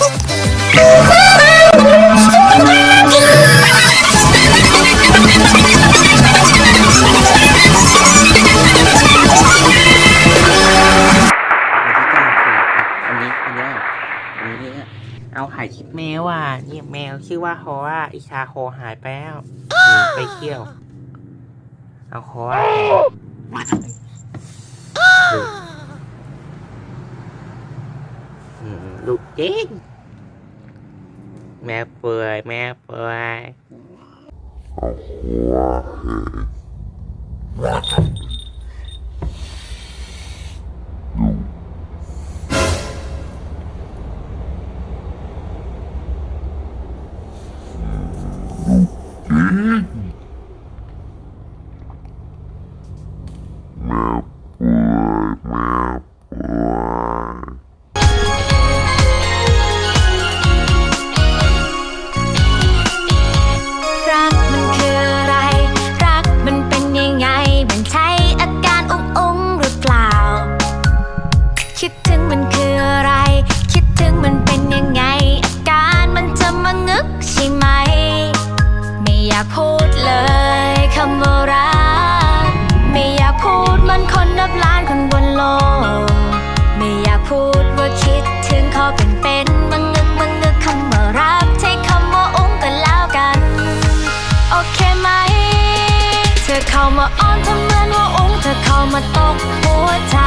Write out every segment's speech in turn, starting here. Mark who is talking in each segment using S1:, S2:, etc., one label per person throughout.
S1: วันที่เก้าคืออันนี้อันเนี้ยอันนี้เอาหายคลิปแมวอะเนี่ยแมวชื่อว่าฮอว่าอิชาโฮหายไปแล้วหนีไปเที่ยว เอาฮอว่าอืม ลูกเจ๊งแม่เปื่อยแม่เปื่อย
S2: รัากพูดเลยคำว่ารัก ไม่อยากพูดมันคนนับล้านคนบนโลก ไม่อยากพูดว่าคิดถึงเขาเป็นเป็นมังงึกมังงึกคำว่ารักใช้คำว่าอุ้งกันแล้วกัน โอเคไหม เธอเข้ามาอ้อนทำเหมือนว่าอุ้งเธอเข้ามาตกหัวใจ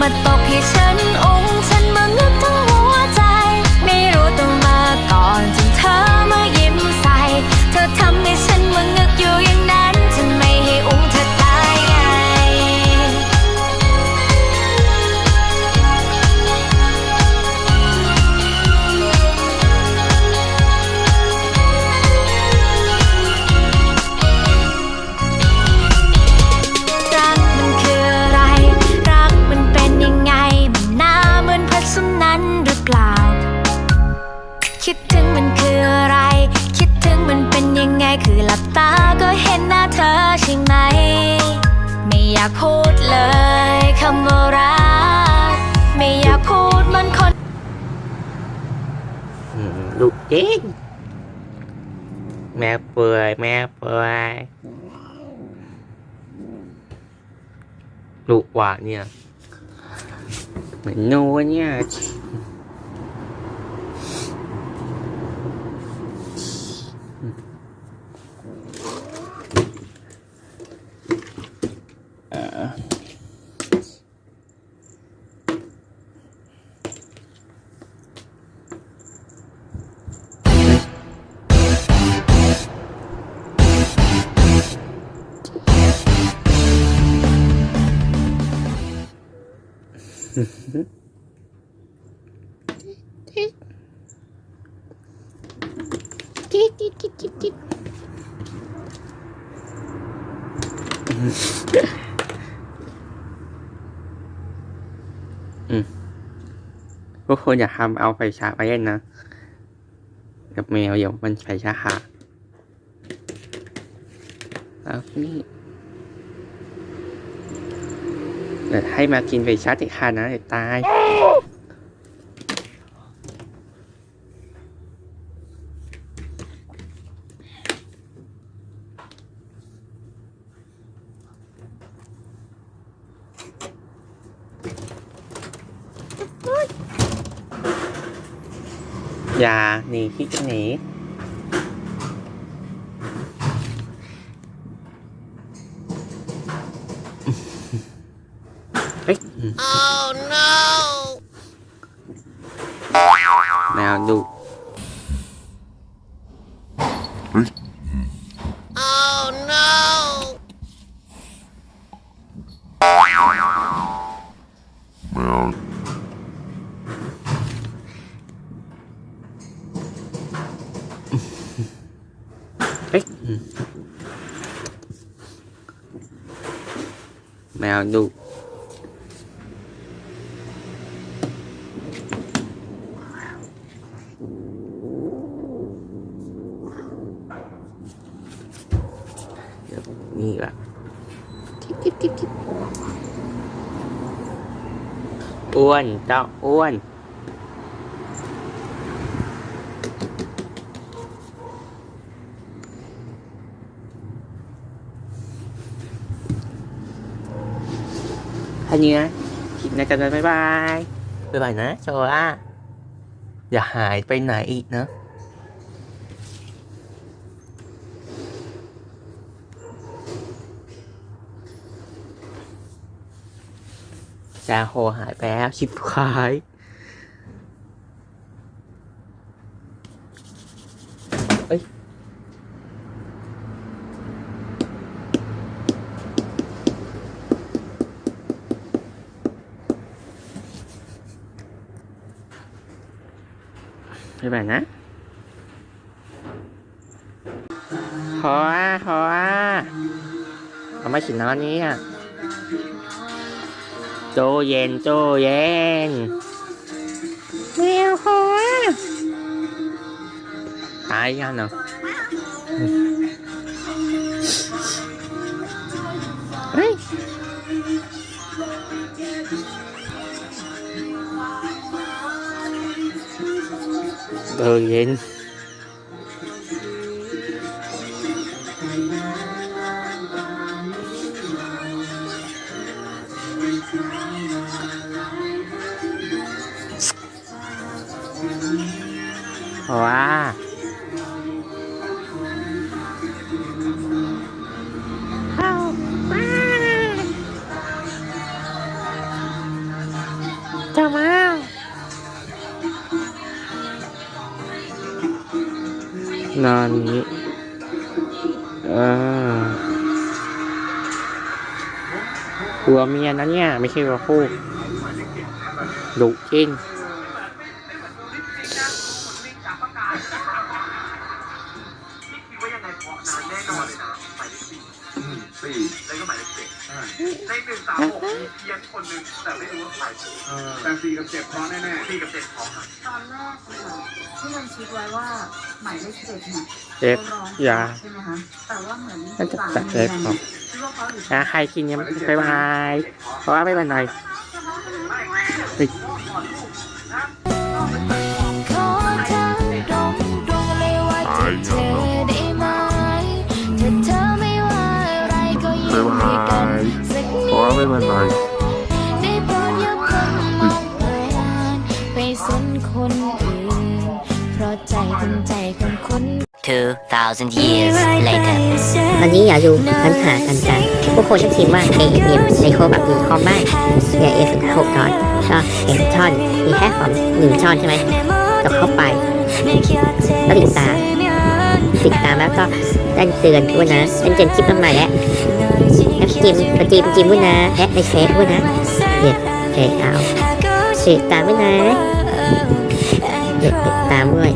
S2: มาตกให้ฉันอุ้งฉันมางึกทั้งหัวใจ ไม่รู้ต้องมาก่อนจนเธอ หน้าเธอใช่ไหม ไม่อยากพูดเลยคำว่ารัก ไม่อยากพูดมันคน
S1: ลูกเจ๊งแม่เปื่อยแม่เปื่อยลูกหวานเนี่ยเหมือนโนเนี่ย พ วกคนอย่าทำเอาไฟฉายไปเล่นนะกับแมวเดี๋ยวมันไฟฉายขาดแล้วนี่เดี๋ยวให้มากินไฟชาติขานะเดี๋ยวตาย อย่าหนีพี่จะหนีเฮ้ย oh no แมวดุ เฮ้ย แมวดุเดี๋ยวนี่ละจิ๊บจิ๊บจิ๊บจิ๊บอ้วนเจ้าอ้วน คันนี้นะคลิปหนะกันบ๊ายบายบ๊ายบายนะโชว่าอย่าหายไปไหนอีกนะจาโหหายไปแล้วชิบหาย ไปแบบนะขออะขออะเอามาฉินนอนนี้อะโจเย็นโจเย็นแมวหัวตายยังเนาะ โจ นอนนี้เออกลัวเมียนะเนี่ย ไม่ใช่ว่าพูดดุจริง
S3: คิดว่ายังไงเพราะนานแน่นอนเลยนะหมายเลขสี่สี่แล้วก็หมายเลขเจ็ดในหนึ่งสามหกมีเพียงคนหนึ่งแต่ไม่รู้ว่าใคร
S4: แต่สี่กับเจ็ดเพราะแน่
S3: สี่กับเจ็ดพร้อมกัน
S5: ตอนแรกนะคะ ที่มันคิดไว้ว่าหมายเลขเจ็ดเนี่ย
S1: เจ็บ
S5: เขาร้อง
S1: ยา
S5: ใช่ไหมคะแต่ว่าเหมือน
S1: น่าจะ
S5: สา
S1: ตัด
S5: มี
S1: เล็บ
S5: เนี่ย
S1: ออก
S5: คิดว่าเขาอยู่
S1: นะใครกินยังไปบายเพราะว่าไม่เป็นไรเฮ้ย
S2: ขอถามตรงตรงๆเลยว่าจะเธอได้ไหมถ้าเธอไม่ว่าอะไรก็ยินดีกันสักนิด
S6: เพราะว่าไม่เป็นไร
S7: 2,000 years later
S8: วันนี้อย่าดูปัญหากันกันผู้คนที่พิมว่า AFM ในโคแบบมีคอมบ้างเนี่ย F หกตอนก็เอ็นช่อน มีแค่ของหนึ่งช่อนใช่ไหมตกเข้าไปแล้วติดตามติดตามแล้วก็แจ้งเตือนด้วยนะเป็นเจนคลิปใหม่แล้วแล้วจิมกระจิมจิมด้วยนะแอดในเฟซด้วยนะเนี่ยโอเคเอาติดตามด้วยนะเดี๋ยวติดตามด้วย